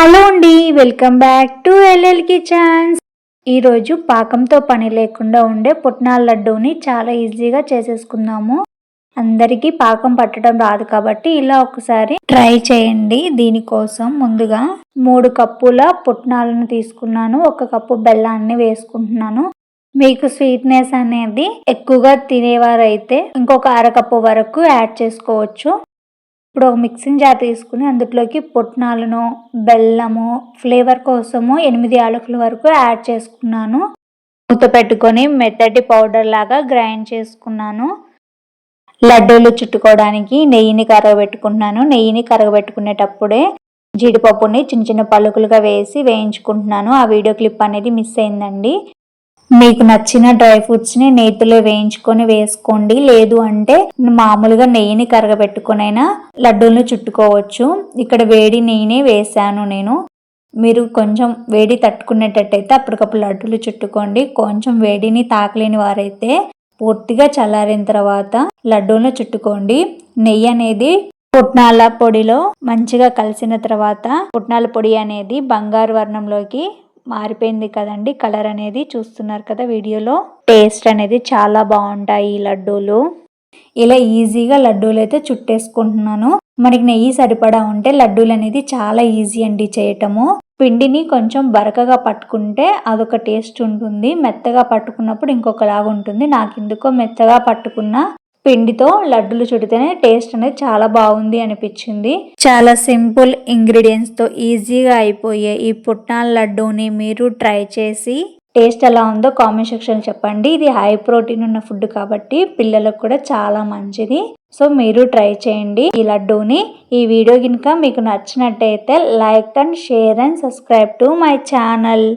Hello అండి welcome back to LL kitchens. ఈరోజు పాకంతో పని లేకుండా ఉండే పుట్నాల లడ్డూని చాలా ఈజీగా చేసేసుకుందాము. అందరికీ పాకం పట్టడం రాదు కాబట్టి ఇలా ఒకసారి ట్రై చేయండి దీనికోసం. ముందుగా మూడు కప్పుల పుట్నాలను తీసుకున్నాను ఒక కప్పు బెల్లాన్ని వేసుకుంటున్నాను. మీకు స్వీట్నెస్ అనేది ఎక్కువగా తినేవారైతే ఇంకొక అరకప్పు వరకు యాడ్ చేసుకోవచ్చు. ఇప్పుడు ఒక మిక్సింగ్ జార్ తీసుకుని అందులోకి పుట్నాలను బెల్లము ఫ్లేవర్ కోసము ఎనిమిది యాలకుల వరకు యాడ్ చేసుకున్నాను. మూత పెట్టుకొని మెత్తటి పౌడర్ లాగా గ్రైండ్ చేసుకున్నాను. లడ్డూలు చుట్టుకోవడానికి నెయ్యిని కరగబెట్టుకుంటున్నాను. నెయ్యిని కరగబెట్టుకునేటప్పుడే జీడిపప్పుని చిన్న చిన్న పలుకులుగా వేసి వేయించుకుంటున్నాను. ఆ వీడియో క్లిప్ అనేది మిస్ అయిందండి. మీకు నచ్చిన డ్రై ఫ్రూట్స్ని నేతిలో వేయించుకొని వేసుకోండి. లేదు అంటే మామూలుగా నెయ్యిని కరగబెట్టుకునైనా లడ్డూలను చుట్టుకోవచ్చు. ఇక్కడ వేడి నెయ్యిని వేసాను నేను. మీరు కొంచెం వేడి తట్టుకునేటట్టయితే అప్పటికప్పుడు లడ్డూలు చుట్టుకోండి. కొంచెం వేడిని తాకలేని వారైతే పూర్తిగా చల్లారిన తర్వాత లడ్డూలను చుట్టుకోండి. నెయ్యి అనేది పుట్నాల పొడిలో మంచిగా కలిసిన తర్వాత పుట్నాల పొడి అనేది బంగారు వర్ణంలోకి మారిపోయింది కదండి కలర్ అనేది చూస్తున్నారు కదా వీడియోలో. టేస్ట్ అనేది చాలా బాగుంటాయి ఈ లడ్డూలు. ఇలా ఈజీగా లడ్డూలు అయితే చుట్టేసుకుంటున్నాను. మనకి నెయ్యి సరిపడా ఉంటే లడ్డూలు అనేది చాలా ఈజీ అండి చేయటము. పిండిని కొంచెం బరకగా పట్టుకుంటే అదొక టేస్ట్ ఉంటుంది. మెత్తగా పట్టుకున్నప్పుడు ఇంకొకలాగా ఉంటుంది నాకు ఎందుకో మెత్తగా పట్టుకున్న పిండితో లడ్డులు చుడితేనే టేస్ట్ అనేది చాలా బాగుంది అనిపించింది. చాలా సింపుల్ ఇంగ్రీడియంట్స్తో ఈజీగా అయిపోయే ఈ పుట్నాల లడ్డూని మీరు ట్రై చేసి టేస్ట్ ఎలా ఉందో కామెంట్ సెక్షన్ చెప్పండి. ఇది హై ప్రోటీన్ ఉన్న ఫుడ్ కాబట్టి పిల్లలకు కూడా చాలా మంచిది. సో మీరు ట్రై చేయండి ఈ లడ్డూని. ఈ వీడియో కనుక మీకు నచ్చినట్టయితే like and share and subscribe to my channel.